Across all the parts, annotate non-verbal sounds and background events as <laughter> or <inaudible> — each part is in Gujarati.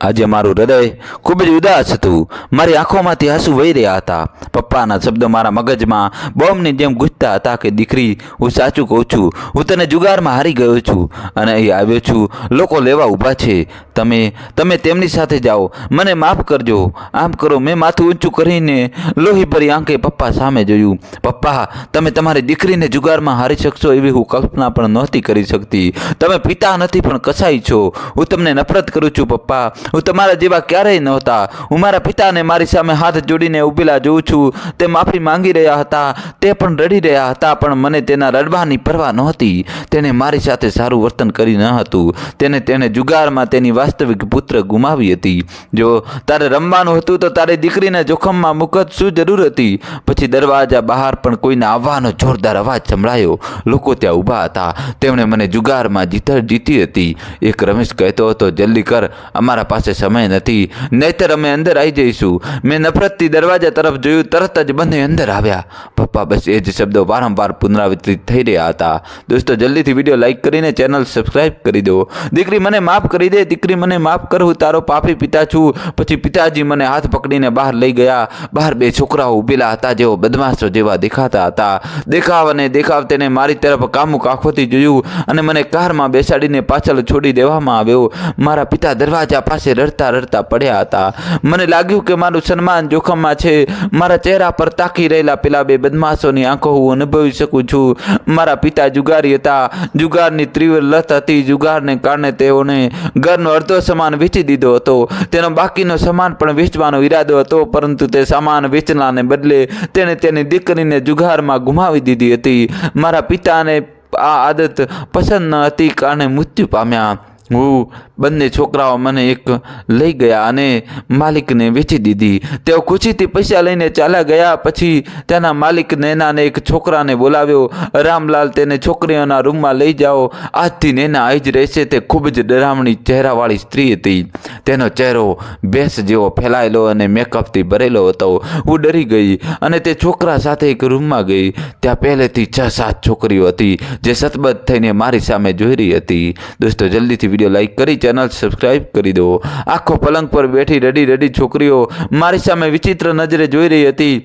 આજે મારું હૃદય ખૂબ જ ઉદાસ હતું. મારી આંખોમાંથી આંસુ વહી રહ્યા હતા. પપ્પાના શબ્દો મારા મગજમાં બોમ્બની જેમ ગુજતા હતા કે દીકરી, હું સાચું કહું છું, હું તને જુગારમાં હારી ગયો છું અને અહીં આવ્યો છું. લોકો લેવા ઊભા છે. તમે તમે તેમની સાથે જાઓ. મને માફ કરજો. આમ કરો. મેં માથું ઊંચું કરીને લોહી ભરી આંખે પપ્પા સામે જોયું. પપ્પા, તમે તમારી દીકરીને જુગારમાં હારી શકશો એવી હું કલ્પના પણ નહોતી કરી શકતી. તમે પિતા નથી પણ કસાઈ છો. હું તમને નફરત કરું છું, પપ્પા. હું તમારા જેવા ક્યારેય નહોતા. હું મારા પિતાને મારી સામે હાથ જોડીને ઊભેલા જોઉં છું. તે માફી માંગી રહ્યા હતા. તે પણ રડી રહ્યા હતા, પણ મને તેના રડવાની પરવા નહોતી. તેણે મારી સાથે સારું વર્તન કરી ન હતું. તેને તેણે જુગારમાં તેની વાસ્તવિક પુત્ર ગુમાવી હતી. જો તારે રમવાનું હતું તો તારી દીકરીને જોખમમાં મુકત શું જરૂર હતી? પછી દરવાજા બહાર પણ કોઈને આવવાનો જોરદાર અવાજ સંભળાયો. લોકો ત્યાં ઊભા હતા. તેમણે મને જુગારમાં જીત જીતી હતી. એક રમેશ કહેતો હતો, જલ્દી કર. અમારા પાસે સમય નથી. નહીતર અમે અંદર આવી જઈશું. મેં નફરતથી દરવાજા તરફ જોયું, તરત જ બંને અંદર આવ્યા. પપ્પા, બસ એ જ શબ્દો વારંવાર પુનરાવર્તિત થઈ રહ્યા હતા. દોસ્તો, જલ્દીથી વીડિયો લાઇક કરીને ચેનલ સબસ્ક્રાઇબ કરી દો. દીકરી મને માફ કરી દે, દીકરી મને માફ કર, હું તારો પાપી પિતા છું. પછી પિતાજી મને હાથ પકડીને બહાર લઈ ગયા. બહાર બે છોકરાઓ ઊભેલા હતા જેઓ બદમાશો જેવા દેખાતા હતા. દેખાવ અને દેખાવ તેને મારી તરફ કામુક આંખોથી જોયું અને મને કારમાં બેસાડીને પાછળ છોડી દેવામાં આવ્યો. મારા પિતા દરવાજા પાસે રડતા રડતા પડ્યા હતા. મને લાગ્યું કે મારું સન્માન જોખમમાં છે. મારા ચહેરા પર તાકી રહેલા પેલા બે બદમાશોની આંખો હું અનુભવી શકું છું. મારા પિતા જુગારી હતા. જુગારની તીવ્ર લત હતી. જુગારને કારણે તેઓને ઘરનો અડધો સામાન વેચી દીધો હતો. તેનો બાકીનો સામાન પણ વેચવાનો ઈરાદો હતો, પરંતુ તે સામાન વેચનારને બદલે તેણે તેની દીકરીને જુગારમાં ગુમાવી દીધી હતી. મારા પિતાને આ આદત પસંદ ન હતી, કારણે મૃત્યુ પામ્યા. હું બંને છોકરાઓ મને એક લઈ ગયા અને માલિકને વેચી દીધી. તેઓ ખુશીથી પૈસા લઈને ચાલ્યા ગયા. પછી તેના માલિક નેનાને એક છોકરાને બોલાવ્યો, રામલાલ, તેને છોકરીઓના રૂમમાં લઈ જાઓ. આજથી નેના આવી જ રહેશે. તે ખૂબ જ ડરામણી ચહેરાવાળી સ્ત્રી હતી. તેનો ચહેરો ભેંસ જેવો ફેલાયેલો અને મેકઅપથી ભરેલો હતો. હું ડરી ગઈ અને તે છોકરા સાથે એક રૂમમાં ગઈ. ત્યાં પહેલેથી છ સાત છોકરીઓ હતી, જે સતબદ્ધ થઈને મારી સામે જોઈ રહી હતી. દોસ્તો, જલ્દીથી વીડિયો લાઇક કરી, ચેનલ સબસ્ક્રાઇબ કરી દો. આખો પલંગ પર બેઠી રડી રડી છોકરીઓ મારી સામે વિચિત્ર નજરે જોઈ રહી હતી.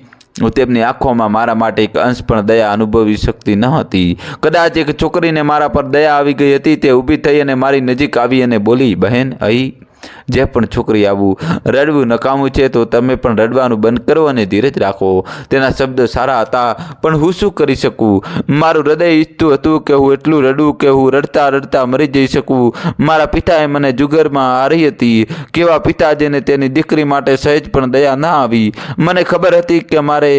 હું તેમની આંખોમાં મારા માટે એક અંશ પણ દયા અનુભવી શકતી ન હતી. કદાચ એક છોકરીને મારા પર દયા આવી ગઈ હતી, તે ઊભી થઈ અને મારી નજીક આવી અને બોલી, બહેન, અહીં જે પણ છોકરી આવું રડવું નકામું છે, તો તમે પણ રડવાનું બંધ કરો અને ધીરજ રાખો. તેના શબ્દો સારા હતા, પણ હું શું કરી શકું? મારું હૃદય ઈચ્છતું હતું કે હું એટલું રડું કે હું રડતા રડતા મરી જઈ શકું. મારા પિતાએ મને જુગરમાં હારી હતી. કેવા પિતા જેને તેની દીકરી માટે સહેજ પણ દયા ના આવી. મને ખબર હતી કે મારે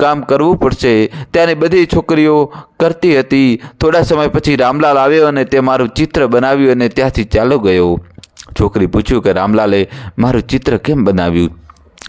કામ કરવું પડશે. ત્યાંની બધી છોકરીઓ કરતી હતી. થોડા સમય પછી રામલાલ આવ્યો અને તે મારું ચિત્ર બનાવ્યું અને ત્યાંથી ચાલો ગયો. છોકરી પૂછ્યું કે રામલાલે મારું ચિત્ર કેમ બનાવ્યું?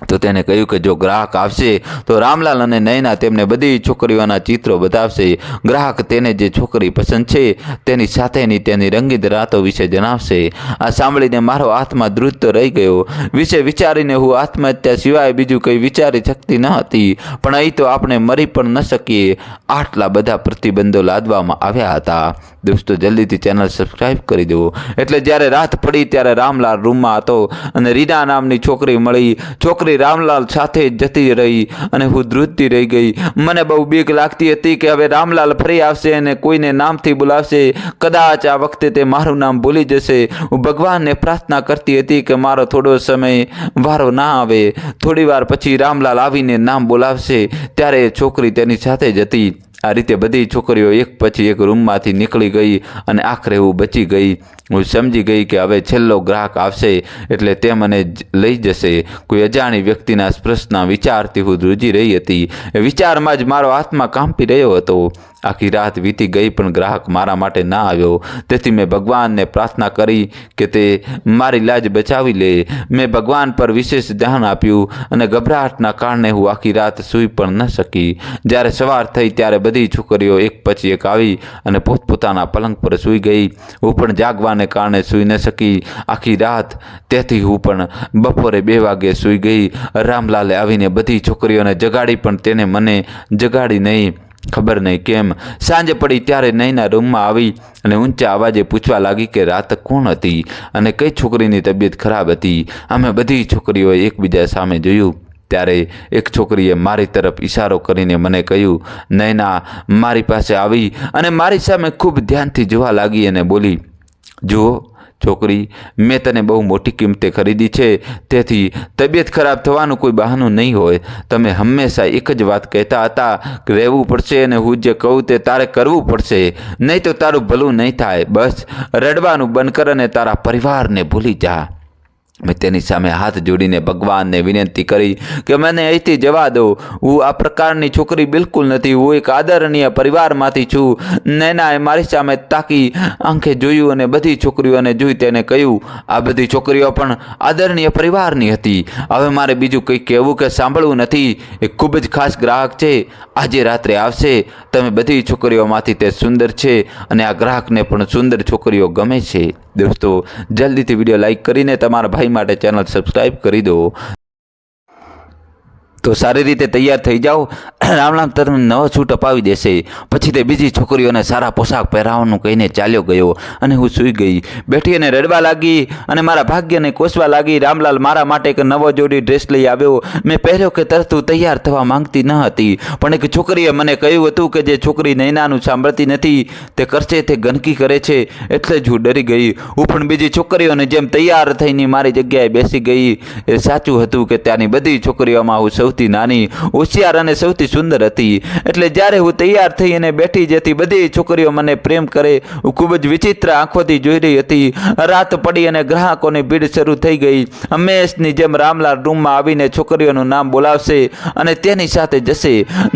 તો તેને કહ્યું કે જો ગ્રાહક આવશે, તો રામલાલ અને નયના તેમને બધી છોકરીઓના ચિત્રો બતાવશે. ગ્રાહક તેને જે છોકરી પસંદ છે, તેની સાથેની તેની રંગીત રાતો વિશે જણાવશે. આ સાંભળીને મારો આત્મા દ્રુત રહી ગયો. વિશે વિચારીને હું આત્મહત્યા સિવાય બીજું કંઈ વિચારી શકતી ન હતી. પણ અહીં તો આપણે મરી પણ ન શકીએ. આટલા બધા પ્રતિબંધો લાદવામાં આવ્યા હતા. દોસ્તો, જલ્દીથી ચેનલ સબસ્ક્રાઇબ કરી દો. એટલે જ્યારે રાત પડી ત્યારે રામલાલ રૂમમાં હતો અને રીના નામની છોકરી મળી. છોકરી રામલાલ સાથે જતી રહી અને હું ધ્રુજતી રહી ગઈ. મને બહુ બીક લાગતી હતી કે હવે રામલાલ ફરી આવશે અને કોઈને નામથી બોલાવશે. કદાચ આ વખતે તે મારું નામ ભૂલી જશે. હું ભગવાનને પ્રાર્થના કરતી હતી કે મારો થોડો સમય વારો ના આવે. થોડી વાર પછી રામલાલ આવીને નામ બોલાવશે. ત્યારે છોકરી તેની સાથે જ હતી આ રીતે બધી છોકરીઓ એક પછી એક રૂમમાંથી નીકળી ગઈ અને આખરે હું બચી ગઈ. હું સમજી ગઈ કે હવે છેલ્લો ગ્રાહક આવશે એટલે તે મને લઈ જશે. કોઈ અજાણી વ્યક્તિના સ્પર્શના વિચારથી હું ધ્રુજી રહી હતી. એ વિચારમાં જ મારો આત્મા કાંપી રહ્યો હતો. આખી રાત વીતી ગઈ પણ ગ્રાહક મારા માટે ના આવ્યો. તેથી મેં ભગવાનને પ્રાર્થના કરી કે તે મારી લાજ બચાવી લે. મેં ભગવાન પર વિશેષ ધ્યાન આપ્યું અને ગભરાટના કારણે હું આખી રાત સૂઈ પણ ન શકી. જ્યારે સવાર થઈ ત્યારે બધી છોકરીઓ એક પછી એક આવી અને પોતપોતાના પલંગ પર સૂઈ ગઈ. હું પણ જાગવાને કારણે સૂઈ ન શકી. આખી રાત તેથી હું પણ બપોરે બે વાગે સૂઈ ગઈ. રામલાલે આવીને બધી છોકરીઓને જગાડી પણ તેને મને જગાડી નહીં. ખબર નહીં કેમ? સાંજે પડી ત્યારે નહીંના રૂમમાં આવી અને ઊંચા અવાજે પૂછવા લાગી કે રાત કોણ હતી અને કઈ છોકરીની તબિયત ખરાબ હતી? અમે બધી છોકરીઓએ એકબીજા સામે જોયું. ત્યારે એક છોકરીએ મારી તરફ ઈશારો કરીને મને કહ્યું નૈના મારી પાસે આવી. અને મારી સામે ખૂબ ધ્યાનથી જોવા લાગી અને બોલી, જુઓ છોકરી, મેં તને બહુ મોટી કિંમતે ખરીદી છે, તેથી તબિયત ખરાબ થવાનું કોઈ બહાનું નહીં હોય. તમે હંમેશા એક જ વાત કહેતા હતા કે રહેવું પડશે અને હું જે કહું તે તારે કરવું પડશે, નહીં તો તારું ભલું નહીં થાય. બસ, રડવાનું બંધ કર અને તારા પરિવારને ભૂલી જા. મેં તેની સામે હાથ જોડીને ભગવાનને વિનંતી કરી કે મને અહીંથી જવા દો. હું આ પ્રકારની છોકરી બિલકુલ નથી. હું એક આદરણીય પરિવારમાંથી છું. નૈનાએ મારી સામે તાકી આંખે જોયું અને બધી છોકરીઓને જોઈ તેને કહ્યું, આ બધી છોકરીઓ પણ આદરણીય પરિવારની હતી. હવે મારે બીજું કંઈ કહેવું કે સાંભળવું નથી. એ ખૂબ જ ખાસ ગ્રાહક છે. આજે રાત્રે આવશે. તમે બધી છોકરીઓમાંથી તે સુંદર છે અને આ ગ્રાહકને પણ સુંદર છોકરીઓ ગમે છે. દોસ્તો, જલ્દીથી વીડિયો લાઇક કરીને તમારા ભાઈ માટે ચેનલ સબસ્ક્રાઈબ કરી દો. તો સારી રીતે તૈયાર થઈ જાઓ. <coughs> રામરામ તરફ નવો છૂટ અપાવી દેશે. પછી તે બીજી છોકરીઓને સારા પોશાક પહેરાવવાનું કહીને ચાલ્યો ગયો અને હું સૂઈ ગઈ. બેઠી અને રડવા લાગી અને મારા ભાગ્યને કોસવા લાગી. રામલાલ મારા માટે એક નવો જોડી ડ્રેસ લઈ આવ્યો. મેં પહેર્યો કે તરત હું તૈયાર થવા માંગતી ન હતી. પણ એક છોકરીએ મને કહ્યું હતું કે જે છોકરી નૈનાનું સાંભળતી નથી, તે કરશે તે ગંદકી કરે છે, એટલે જ હું ડરી ગઈ. હું પણ બીજી છોકરીઓને જેમ તૈયાર થઈને મારી જગ્યાએ બેસી ગઈ. એ સાચું હતું કે ત્યાંની બધી છોકરીઓમાં હું સૌથી નાની, હોશિયાર અને સૌથી સુંદર હતી. એટલે જ્યારે હું તૈયાર થઈ અને બેઠી જેથી બધી છોકરીઓ મને પ્રેમ કરે, હું ખૂબ જ વિચિત્ર આંખોથી જોઈ રહી હતી. રાત પડી અને ગ્રાહકોની ભીડ શરૂ થઈ ગઈ. હંમેશની જેમ રામલાલ રૂમમાં આવીને છોકરીઓનું નામ બોલાવશે અને તેની સાથે જશે.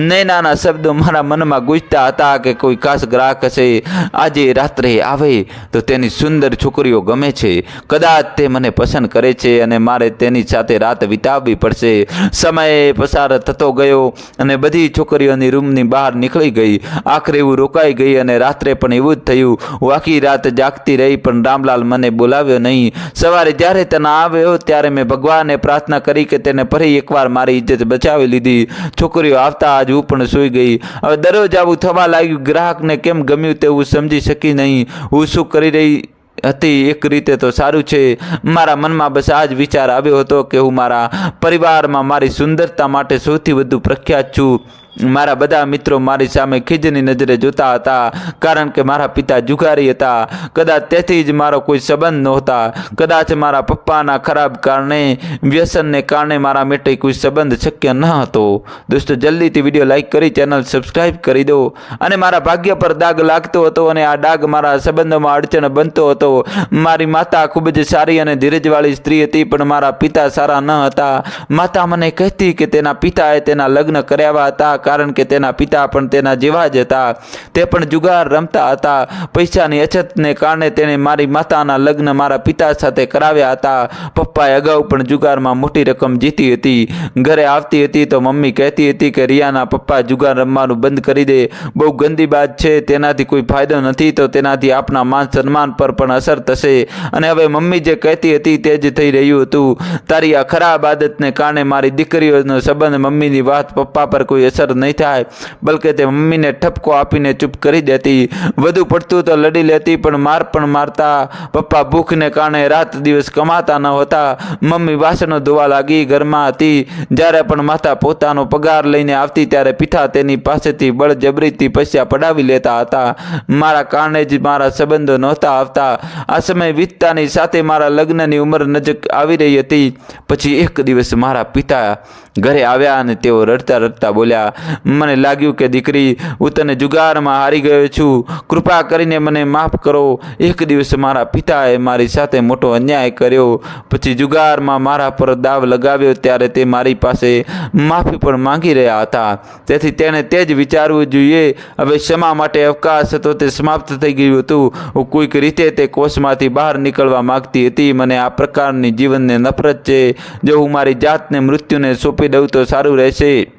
નૈનાના શબ્દો મારા મનમાં ગુંજતા હતા કે કોઈ ખાસ ગ્રાહક હશે. આજે રાત્રે આવે તો તેની સુંદર છોકરીઓ ગમે છે. કદાચ તે મને પસંદ કરે છે અને મારે તેની સાથે રાત વિતાવવી પડશે. સમય પસાર થતો ગયો અને બધી છોકરીઓની રૂમની બહાર નીકળી ગઈ. આખરે એવું રોકાઈ ગઈ અને રાત્રે પણ એવું જ થયું. હું આખી રાત જાગતી રહી, પણ રામલાલ મને બોલાવ્યો નહીં. સવારે જ્યારે તેના આવ્યો, ત્યારે મેં ભગવાનને પ્રાર્થના કરી કે તેને ફરી એકવાર મારી ઇજ્જત બચાવી લીધી. છોકરીઓ આવતા આજ હું પણ સૂઈ ગઈ. હવે દરરોજ આવું થવા લાગ્યું. ગ્રાહકને કેમ ગમ્યું તે હું સમજી શકી નહીં. હું શું કરી રહી હતી. એક રીતે તો સારું છે. મારા મનમાં બસ આ જ વિચાર આવ્યો હતો કે હું મારા પરિવારમાં મારી સુંદરતા માટે સૌથી વધુ પ્રખ્યાત છું. મારા બધા મિત્રો મારી સામે ખીજની નજરે જોતા હતા, કારણ કે મારા પિતા જુગારી હતા. કદાચ તેથી જ મારો કોઈ સંબંધ નહોતા. કદાચ મારા પપ્પાના ખરાબ કારણે, વ્યસનને કારણે મારા માટે કોઈ સંબંધ શક્ય ન હતો. દોસ્તો, જલ્દીથી વીડિયો લાઇક કરી, ચેનલ સબસ્ક્રાઈબ કરી દો. અને મારા ભાગ્ય પર દાગ લાગતો હતો અને આ ડાઘ મારા સંબંધોમાં અડચણ બનતો હતો. મારી માતા ખૂબ જ સારી અને ધીરજવાળી સ્ત્રી હતી, પણ મારા પિતા સારા ન હતા. માતા મને કહેતી કે તેના પિતાએ તેના લગ્ન કર્યા હતા કારણ કે તેના પિતા પણ તેના જેવા જ હતા. તે પણ જુગાર રમતા હતા. પૈસાની અછતને કારણે તેણે મારી માતાના લગ્ન મારા પિતા સાથે કરાવ્યા હતા. પપ્પાએ અગાઉ પણ જુગારમાં મોટી રકમ જીતી હતી. ઘરે આવતી હતી તો મમ્મી કહેતી હતી કે, રિયાના પપ્પા, જુગાર રમવાનું બંધ કરી દે. બહુ ગંદી વાત છે. તેનાથી કોઈ ફાયદો નથી તો તેનાથી આપના માન સન્માન પર પણ અસર થશે. અને હવે મમ્મી જે કહેતી હતી તે જ થઈ રહ્યું હતું. તારી આ ખરાબ આદતને કારણે મારી દીકરીઓનો સંબંધ મમ્મીની વાત પપ્પા પર કોઈ અસર નહીં થાય, બલકે તે મમ્મીને ઠપકો આપીને ચૂપ કરી દેતી, વધુ પડતું તો લડી લેતી, પણ માર પણ મારતા, પપ્પા ભૂખને કારણે રાત દિવસ કમાતા ન હતા. મમ્મી વાસણો ધોવા લાગી, ઘરમાં હતી. જ્યારે પણ માતા પોતાનો પગાર લઈને આવતી, ત્યારે પિતા તેની પાસેથી બળજબરીથી પૈસા પડાવી લેતા હતા. મારા કારણે જ મારા સંબંધો નહોતા આવતા. આ સમય વીતતાની સાથે મારા લગ્નની ઉંમર નજીક આવી રહી હતી. પછી એક દિવસ મારા પિતા ઘરે આવ્યા અને તેઓ રડતા રડતા બોલ્યા મને લાગ્યું કે દીકરી, હું તને જુગારમાં હારી ગયો છું. કૃપા કરીને મને માફ કરો. એક દિવસ મારા પિતાએ મારી સાથે મોટો અન્યાય કર્યો. પછી જુગારમાં મારા પર દાવ લગાવ્યો ત્યારે તે મારી પાસે માફી પણ માંગી રહ્યા હતા. તેથી તેણે તે જ વિચારવું જોઈએ. હવે ક્ષમા માટે અવકાશ હતો, તે સમાપ્ત થઈ ગયું હતું. હું કોઈક રીતે તે કોષમાંથી બહાર નીકળવા માંગતી હતી. મને આ પ્રકારની જીવનને નફરત છે. જો હું મારી જાતને મૃત્યુને સોંપી દઉં તો સારું રહેશે.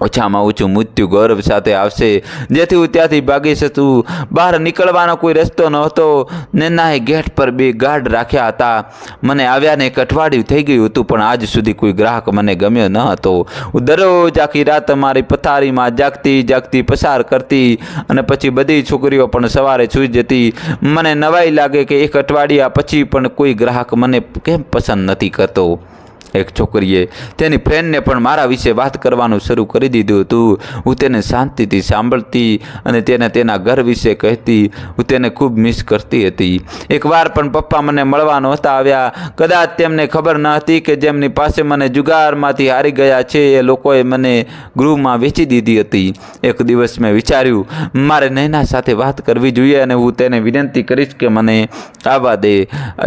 ઓછામાં ઓછું મૃત્યુ ગૌરવ સાથે આવશે. જેથી હું ત્યાંથી ભાગી શકું. બહાર નીકળવાનો કોઈ રસ્તો નહોતો નેનાએ ગેટ પર બે ગાર્ડ રાખ્યા હતા. મને આવ્યાને એક અઠવાડિયું થઈ ગયું હતું, પણ આજ સુધી કોઈ ગ્રાહક મને ગમ્યો ન હતો. હું દરરોજ આખી રાત મારી પથારીમાં જાગતી જાગતી પસાર કરતી અને પછી બધી છોકરીઓ પણ સવારે સૂઈ જતી. મને નવાઈ લાગે કે એક અઠવાડિયા પછી પણ કોઈ ગ્રાહક મને કેમ પસંદ નથી કરતો. એક છોકરીએ તેની ફ્રેન્ડને પણ મારા વિશે વાત કરવાનું શરૂ કરી દીધું હતું. હું તેને શાંતિથી સાંભળતી અને તેને તેના ઘર વિશે કહેતી, હું તેને ખૂબ મિસ કરતી હતી. એકવાર પણ પપ્પા મને મળવા નહોતા આવ્યા. કદાચ તેમને ખબર ન હતી કે જેમની પાસે મને જુગારમાંથી હારી ગયા છે, એ લોકોએ મને ગૃહમાં વેચી દીધી હતી. એક દિવસ મેં વિચાર્યું, મારે નૈના સાથે વાત કરવી જોઈએ અને હું તેને વિનંતી કરીશ કે મને આવવા દે.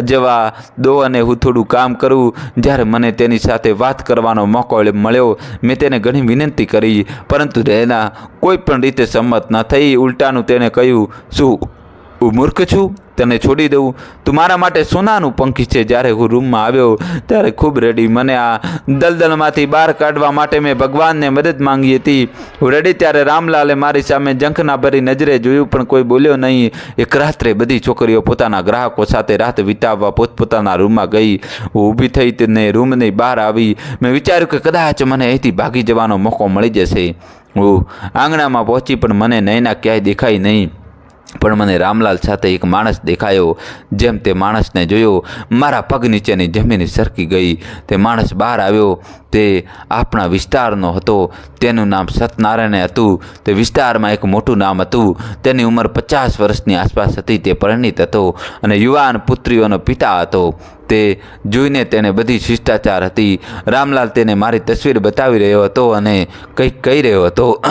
જવા દો અને હું થોડું કામ કરું. જ્યારે મને તેની સાથે વાત કરવાનો મોકો મળ્યો. મેં તેને ઘણી વિનંતી કરી, પરંતુ રહેના કોઈ પણ રીતે સંમત ન થઈ. ઉલટાનું તેને કહ્યું, શું હું મૂર્ખ છું? તને છોડી દઉં? તું મારા માટે સોનાનું પંખી છે. જ્યારે હું રૂમમાં આવ્યો ત્યારે ખૂબ રેડી મને આ દલદલમાંથી બહાર કાઢવા માટે મેં ભગવાનને મદદ માંગી હતી. હું રેડી ત્યારે રામલાલે મારી સામે ઝંખના ભરી નજરે જોયું, પણ કોઈ બોલ્યો નહીં. એક રાત્રે બધી છોકરીઓ પોતાના ગ્રાહકો સાથે રાત વિતાવવા પોતપોતાના રૂમમાં ગઈ. હું ઊભી થઈ તેને રૂમની બહાર આવી. મેં વિચાર્યું કે કદાચ મને અહીંથી ભાગી જવાનો મોકો મળી જશે. હું આંગણામાં પહોંચી, પણ મને નયના ક્યાંય દેખાઈ નહીં. પણ મને રામલાલ સાથે એક માણસ દેખાયો, જેમ તે માણસને જોયો, મારા પગ નીચેની જમીન સરકી ગઈ. તે માણસ બહાર આવ્યો, તે આપણા વિસ્તારનો હતો. તેનું નામ સત્યનારાયણ હતું. તે વિસ્તારમાં એક મોટું નામ હતું. તેની ઉંમર પચાસ વર્ષની આસપાસ હતી. તે પરિણિત હતો અને યુવાન પુત્રીઓનો પિતા હતો. તે જોઈને તેને બધી શિષ્ટાચાર હતી. રામલાલ તેને મારી તસવીર બતાવી રહ્યો હતો અને કંઈક કહી રહ્યો હતો.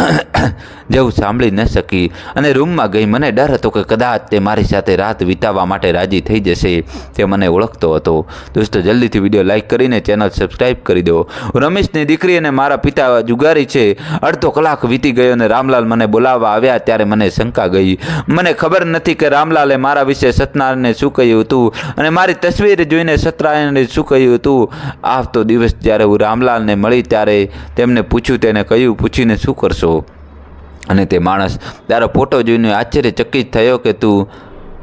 જેવું સાંભળી ન શકી. અને રૂમમાં ગઈ મને ડર હતો કે કદાચ તે મારી સાથે રાત વિતાવવા માટે રાજી થઈ જશે. તે મને ઓળખતો હતો. દોસ્તો, જલ્દીથી વીડિયો લાઇક કરીને ચેનલ સબસ્ક્રાઈબ કરી દો. રમેશની દીકરી અને મારા પિતા જુગારી છે. અડધો કલાક વીતી ગયો અને રામલાલ મને બોલાવવા આવ્યા ત્યારે મને શંકા ગઈ. મને ખબર નથી કે રામલાલે મારા વિશે સત્યનારાયણને શું કહ્યું હતું અને મારી તસવીર જોઈને સત્યનારાયણને શું કહ્યું હતું. આવતો દિવસ જ્યારે હું રામલાલને મળી ત્યારે તેમને પૂછ્યું, તેને કહ્યું, પૂછીને શું કરશો? અને તે માણસ તારો ફોટો જોઈને આશ્ચર્યચકિત થયો કે તું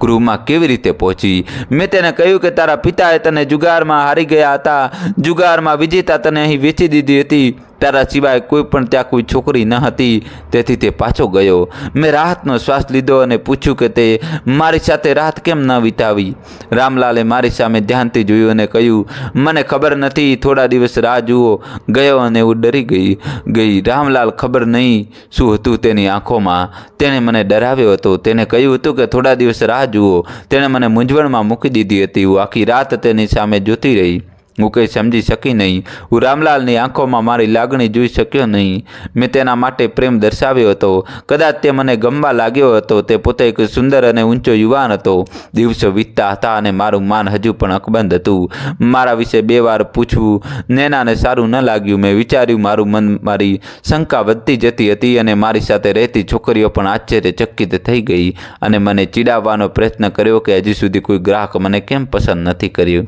ગૃહમાં કેવી રીતે પહોંચી? મેં તેને કહ્યું કે તારા પિતાએ તને જુગારમાં હારી ગયા હતા. જુગારમાં વિજેતા તને અહીં વેચી દીધી હતી. તારા સિવાય કોઈ પણ ત્યાં કોઈ છોકરી ન હતી. તેથી તે પાછો ગયો. મેં રાહતનો શ્વાસ લીધો અને પૂછ્યું કે તે મારી સાથે રાત કેમ ન વિતાવી? રામલાલે મારી સામે ધ્યાનથી જોયું અને કહ્યું, મને ખબર નથી, થોડા દિવસ રાહ જુઓ. ગયો અને હું ડરી ગઈ. ગઈ. રામલાલ ખબર નહીં શું હતું તેની આંખોમાં. તેણે મને ડરાવ્યો હતો. તેને કહ્યું હતું કે થોડા દિવસ રાહ જુઓ. તેણે મને મૂંઝવણમાં મૂકી દીધી હતી. હું આખી રાત તેની સામે જોતી રહી. હું કંઈ સમજી શકી નહીં. હું રામલાલની આંખોમાં મારી લાગણી જોઈ શક્યો નહીં. મેં તેના માટે પ્રેમ દર્શાવ્યો હતો. કદાચ તે મને ગમવા લાગ્યો હતો. તે પોતે એક સુંદર અને ઊંચો યુવાન હતો. દિવસો વીતતા હતા અને મારું માન હજુ પણ અકબંધ હતું. મારા વિશે બે વાર પૂછવું નેનાને સારું ન લાગ્યું. મેં વિચાર્યું મારું મન મારી શંકા વધતી જતી હતી અને મારી સાથે રહેતી છોકરીઓ પણ આશ્ચર્યચકિત થઈ ગઈ અને મને ચીડાવવાનો પ્રયત્ન કર્યો કે હજી સુધી કોઈ ગ્રાહક મને કેમ પસંદ નથી કર્યું.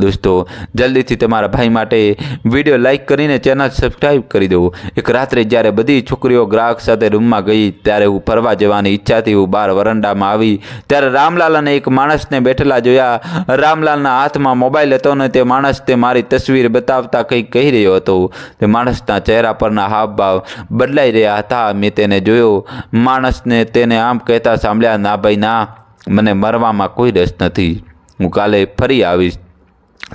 દોસ્તો, જલ્દીથી તમારા ભાઈ માટે વીડિયો લાઇક કરીને ચેનલ સબસ્ક્રાઈબ કરી દો એક રાત્રે જ્યારે બધી છોકરીઓ ગ્રાહક સાથે રૂમમાં ગઈ, ત્યારે હું ફરવા જવાની ઈચ્છાથી હું બહાર વરંડામાં આવી. ત્યારે રામલાલ અને એક માણસને બેઠેલા જોયા. રામલાલના હાથમાં મોબાઈલ હતો ને તે માણસ તે મારી તસવીર બતાવતા કંઈક કહી રહ્યો હતો. તે માણસના ચહેરા પરના હાવભાવ બદલાઈ રહ્યા હતા. મેં તેને જોયો. માણસને તેને આમ કહેતા સાંભળ્યા, ના ભાઈ, ના. મને મરવામાં કોઈ રસ નથી. હું કાલે ફરી આવીશ.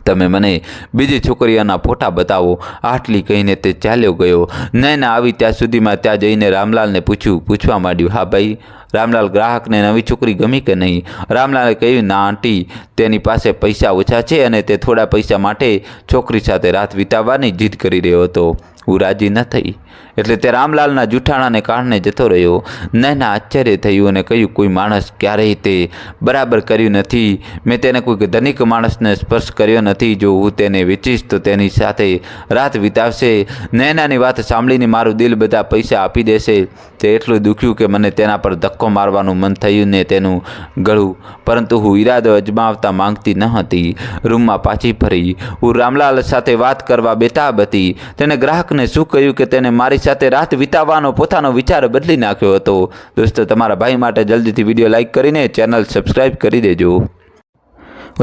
તમે મને બીજી છોકરીઓના ફોટા બતાવો. આટલી કહીને તે ચાલ્યો ગયો. નૈના આવી ત્યાં સુધીમાં ત્યાં જઈને રામલાલને પૂછ્યું, પૂછવા માંડ્યું, હા ભાઈ, રામલાલ ગ્રાહકને નવી છોકરી ગમી કે નહીં? રામલાલે કહ્યું, ના આંટી, તેની પાસે પૈસા ઓછા છે અને તે થોડા પૈસા માટે છોકરી સાથે રાત વિતાવવાની જીદ કરી રહ્યો હતો. હું રાજી ન થઈ. એટલે તે રામલાલના જૂઠાણાને કારણે જતો રહ્યો. નયના આશ્ચર્ય થયું અને કહ્યું, કોઈ માણસ ક્યારેય તે બરાબર કર્યું નથી. મેં તેને કોઈ ધનિક માણસને સ્પર્શ કર્યો નથી. જો હું તેને વેચીશ, તો તેની સાથે રાત વિતાવશે. નૈનાની વાત સાંભળીને મારું દિલ બધા પૈસા આપી દેશે. તે એટલું દુખ્યું કે મને તેના પર ધક્કો મારવાનું મન થયું ને તેનું ગળું. પરંતુ હું ઈરાદો અજમાવતા માંગતી ન હતી. રૂમમાં પાછી ફરી. હું રામલાલ સાથે વાત કરવા બેતાબ હતી. તેને ગ્રાહકને શું કહ્યું કે તેને મારી સાથે સાથે રાત વિતાવવાનો પોતાનો વિચાર બદલી નાખ્યો હતો. દોસ્તો, તમારા ભાઈ માટે જલ્દીથી વીડિયો લાઇક કરીને ચેનલ સબસ્ક્રાઈબ કરી દેજો.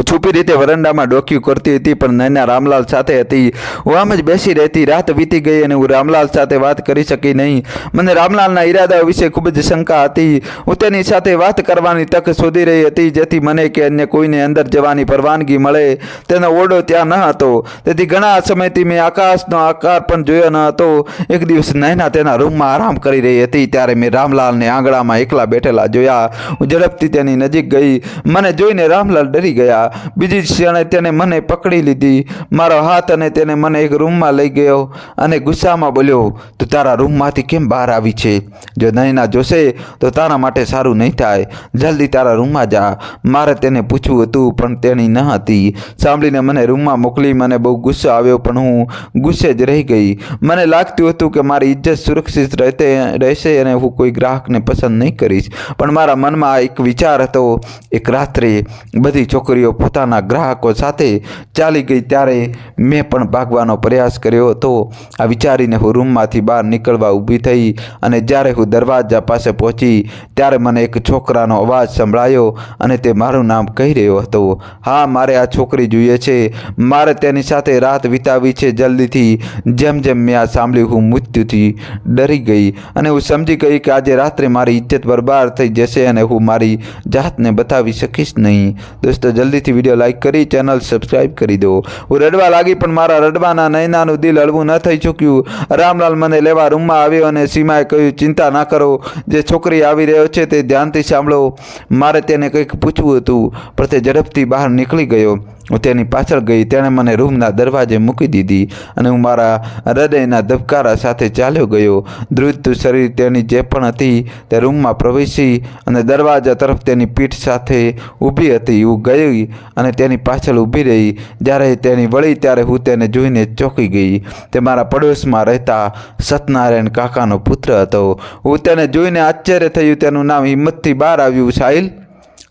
છુપી રીતે વરંડામાં ડોક્યું કરતી હતી, પણ નૈના રામલાલ સાથે હતી. હું આમ જ બેસી રહેતી, રાત વીતી ગઈ અને હું રામલાલ સાથે વાત કરી શકી નહીં. મને રામલાલના ઈરાદા વિશે ખૂબ જ શંકા હતી. હું તેની સાથે વાત કરવાની તક શોધી રહી હતી, જેથી મને કે અન્ય કોઈને અંદર જવાની પરવાનગી મળે. તેનો ઓરડો ત્યાં ન હતો. તેથી ઘણા સમયથી મેં આકાશનો આકાર પણ જોયો ન હતો. એક દિવસ નૈના તેના રૂમમાં આરામ કરી રહી હતી, ત્યારે મેં રામલાલને આંગણામાં એકલા બેઠેલા જોયા. હું ઝડપથી તેની નજીક ગઈ. મને જોઈને રામલાલ ડરી ગયા. બીજી ક્ષણે તેને મને પકડી લીધી. મારો હાથ અને તેને મને એક રૂમમાં લઈ ગયો અને ગુસ્સામાં બોલ્યો, તું તારા રૂમમાંથી કેમ બહાર આવી છે? જો નૈના જોશે, તો તારા માટે સારું નહીં થાય. જલ્દી તારા રૂમમાં જા. મારે તેને પૂછવું હતું, પણ તેની ન હતી. સાંભળીને મને રૂમમાં મોકલી મને બહુ ગુસ્સો આવ્યો, પણ હું ગુસ્સે જ રહી ગઈ. મને લાગતું હતું કે મારી ઇજ્જત સુરક્ષિત રહેતે, રહેશે અને હું કોઈ ગ્રાહકને પસંદ નહીં કરીશ. પણ મારા મનમાં એક વિચાર હતો. એક રાત્રે બધી છોકરીઓ પોતાના ગ્રાહકો સાથે ચાલી ગઈ ત્યારે મેં પણ ભાગવાનો પ્રયાસ કર્યો હતો. આ વિચારીને હું રૂમમાંથી બહાર નીકળવા ઊભી થઈ અને જ્યારે હું દરવાજા પાસે પહોંચી ત્યારે મને એક છોકરાનો અવાજ સંભળાયો અને તે મારું નામ કહી રહ્યો હતો. હા, મારે આ છોકરી જોઈએ છે. મારે તેની સાથે રાત વિતાવી છે જલ્દીથી. જેમ જેમ મેં આ સાંભળ્યું, હું મૃત્યુથી ડરી ગઈ અને હું સમજી ગઈ કે આજે રાત્રે મારી ઇજ્જત બરબાદ થઈ જશે અને હું મારી જાતને બતાવી શકીશ નહીં. દોસ્તો જલ્દીથી વીડિયો લાઇક કરી, ચેનલ સબસ્ક્રાઈબ કરી દો. હું રડવા લાગી, પણ મારા રડવાના નૈનાનું દિલ હળવું ન થઈ ચૂક્યું. રામલાલ મને લેવા રૂમમાં આવ્યો અને સીમાએ કહ્યું, ચિંતા ના કરો, જે છોકરી આવી રહ્યો છે તે ધ્યાનથી સાંભળો. મારે તેને કંઈક પૂછવું હતું. પણ તે ઝડપથી બહાર નીકળી ગયો. હું તેની પાછળ ગઈ તેણે મને રૂમના દરવાજે મૂકી દીધી અને હું મારા હૃદયના ધબકારા સાથે ચાલ્યો ગયો. ધ્રુજતું શરીર તેની જે પણ હતી તે રૂમમાં પ્રવેશી અને દરવાજા તરફ તેની પીઠ સાથે ઊભી હતી. હું ગઈ અને તેની પાછળ ઊભી રહી. જ્યારે તેની વળી ત્યારે હું તેને જોઈને ચોંકી ગઈ. તે મારા પડોશમાં રહેતા સત્યનારાયણ કાકાનો પુત્ર હતો. હું તેને જોઈને આશ્ચર્ય થયું. તેનું નામ હિંમતથી બહાર આવ્યું, સાહિલ.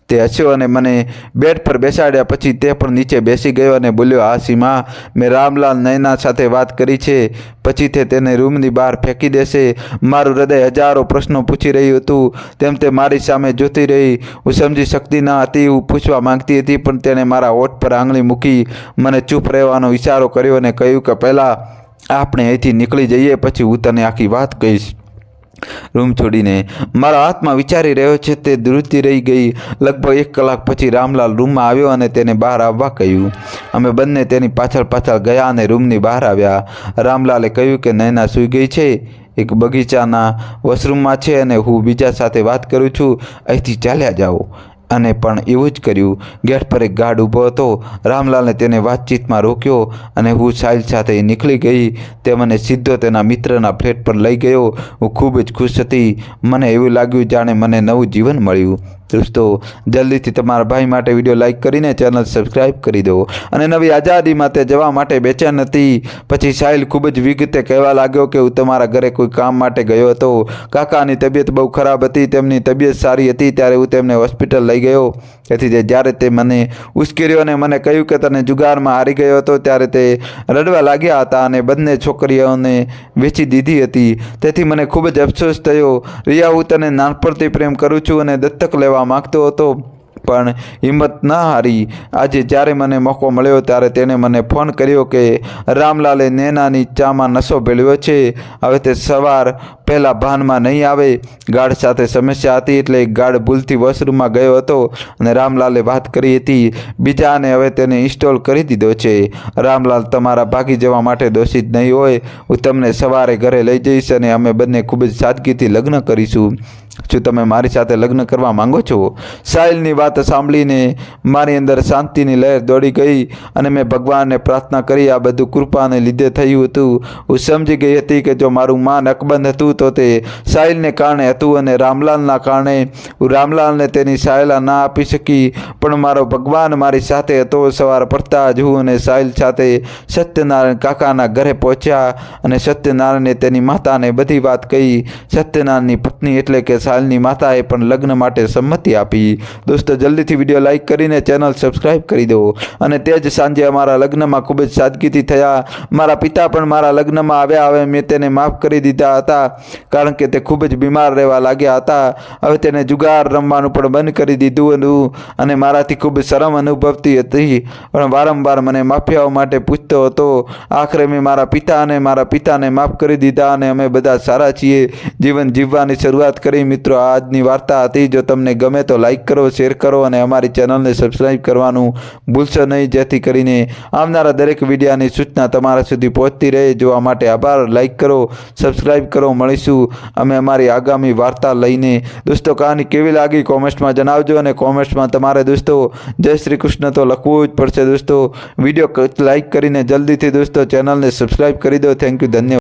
તે હસ્યો અને મને બેડ પર બેસાડ્યા પછી તે પણ નીચે બેસી ગયો અને બોલ્યો, આ સીમા, મેં રામલાલ નૈના સાથે વાત કરી છે. પછી તે તેને રૂમની બહાર ફેંકી દેશે. મારું હૃદય હજારો પ્રશ્નો પૂછી રહ્યું હતું. તેમ તે મારી સામે જોતી રહી. હું સમજી શકતી ન હતી, હું પૂછવા માંગતી હતી, પણ તેણે મારા ઓઠ પર આંગળી મૂકી મને ચૂપ રહેવાનો ઇશારો કર્યો અને કહ્યું કે, પહેલાં આપણે અહીંથી નીકળી જઈએ, પછી હું તને આખી વાત કહીશ. રૂમ છોડીને મારા હાથમાં વિચારી રહ્યો છે તે ધ્રુજતી રહી ગઈ. લગભગ એક કલાક પછી રામલાલ રૂમમાં આવ્યો અને તેને બહાર આવવા કહ્યું. અમે બંને તેની પાછળ પાછળ ગયા અને રૂમની બહાર આવ્યા. રામલાલે કહ્યું કે નૈના સૂઈ ગઈ છે, એક બગીચાના વોશરૂમમાં છે અને હું બીજા સાથે વાત કરું છું. અહીંથી ચાલ્યા જાઓ. અને પણ એવું જ કર્યું. ગેટ પર એક ગાર્ડ ઊભો હતો. રામલાલને તેને વાતચીતમાં રોક્યો અને હું સાહિલ સાથે નીકળી ગઈ. તે મને સીધો તેના મિત્રના ફ્લેટ પર લઈ ગયો. હું ખૂબ જ ખુશ હતી. મને એવું લાગ્યું જાણે મને નવું જીવન મળ્યું. દોસ્તો, જલ્દીથી તમારા ભાઈ માટે વીડિયો લાઇક કરીને ચેનલ સબસ્ક્રાઈબ કરી દો. અને નવી આઝાદી માટે જવા માટે બેચેન હતી પછી સાહિલ ખૂબ જ વિગતે કહેવા લાગ્યો કે હું તમારા ઘરે કોઈ કામ માટે ગયો હતો. કાકાની તબિયત બહુ ખરાબ હતી, તેમની તબિયત સારી હતી, ત્યારે હું તેમને હોસ્પિટલ લઈ ગયો. તેથી જ્યારે તે મને ઉશ્કેર્યો અને મને કહ્યું કે તને જુગારમાં હારી ગયો હતો, ત્યારે તે રડવા લાગ્યા હતા અને બંને છોકરીઓને વેચી દીધી હતી. તેથી મને ખૂબ જ અફસોસ થયો. રિયા, હું તને નાનપણથી પ્રેમ કરું છું અને દત્તક લેવા માગતો હતો. પણ હિંમત ન હારી. આજે જ્યારે મને મોકો મળ્યો ત્યારે તેણે મને ફોન કર્યો કે, રામલાલે નેનાની ચામાં નશો ભેળવ્યો છે. હવે તે સવાર પહેલાં ભાનમાં નહીં આવે. ગાર્ડ સાથે સમસ્યા હતી એટલે ગાર્ડ ભૂલથી વોશરૂમમાં ગયો હતો અને રામલાલે વાત કરી હતી. બીજાને હવે તેને ઇન્સ્ટોલ કરી દીધો છે. રામલાલ તમારા ભાગી જવા માટે દોષિત નહીં હોય. હું તમને સવારે ઘરે લઈ જઈશ અને અમે બંને ખૂબ જ સાદગીથી લગ્ન કરીશું. શું તમે મારી સાથે લગ્ન કરવા માંગો છો સાહિલની વાત સાંભળીને મારી અંદર શાંતિની લહેર દોડી ગઈ અને મેં ભગવાનને પ્રાર્થના કરી આ બધું કૃપાને લીધે થયું હતું. હું સમજી ગઈ હતી કે જો મારું માન અકબંધ હતું તો તે સાહિલને કારણે હતું અને રામલાલના કારણે હું રામલાલને તેની સહાયલા ના આપી શકી. પણ મારો ભગવાન મારી સાથે હતો, સવાર પડતા જ હું અને સાહિલ સાથે સત્યનારાયણ કાકાના ઘરે પહોંચ્યા અને સત્યનારાયણે તેની માતાને બધી વાત કહી. સત્યનારાયણની પત્ની એટલે કે સાલની માતાએ પણ લગ્ન માટે સંમતિ આપી. દોસ્તો, જલ્દીથી વીડિયો લાઇક કરીને ચેનલ સબસ્ક્રાઈબ કરી દો. અને તે જ સાંજે અમારા લગ્નમાં ખૂબ જ સાદગીથી થયા. મારા પિતા પણ મારા લગ્નમાં આવ્યા હવે મેં તેને માફ કરી દીધા હતા, કારણ કે તે ખૂબ જ બીમાર રહેવા લાગ્યા હતા. હવે તેને જુગાર રમવાનું પણ બંધ કરી દીધું હતું અને મારાથી ખૂબ શરમ અનુભવતી હતી. પણ વારંવાર મને માફિયાઓ માટે પૂછતો હતો. આખરે મેં મારા પિતા અને મારા પિતાને માફ કરી દીધા અને અમે બધા સારા છીએ. જીવન જીવવાની શરૂઆત કરી મિત્રો, આજની વાર્તા હતી. જો તમને ગમે તો લાઈક કરો શેર કરો અને અમારી ચેનલને સબસ્ક્રાઈબ કરવાનું ભૂલશો નહીં. જેથી કરીને આવનારા દરેક વિડીયાની સૂચના તમારા સુધી પહોંચતી રહે. જોવા માટે આભાર. લાઈક કરો સબસ્ક્રાઈબ કરો. મળીશું અમે અમારી આગામી વાર્તા લઈને. દોસ્તો, કહાની કેવી લાગી કોમેન્ટ્સમાં જણાવજો અને કોમેન્ટ્સમાં તમારે દોસ્તો, જય શ્રી કૃષ્ણ તો લખવું જ પડશે દોસ્તો. વીડિયો લાઈક કરીને જલ્દીથી દોસ્તો ચેનલને સબસ્ક્રાઈબ કરી દો. થેન્ક યુ ધન્યવાદ.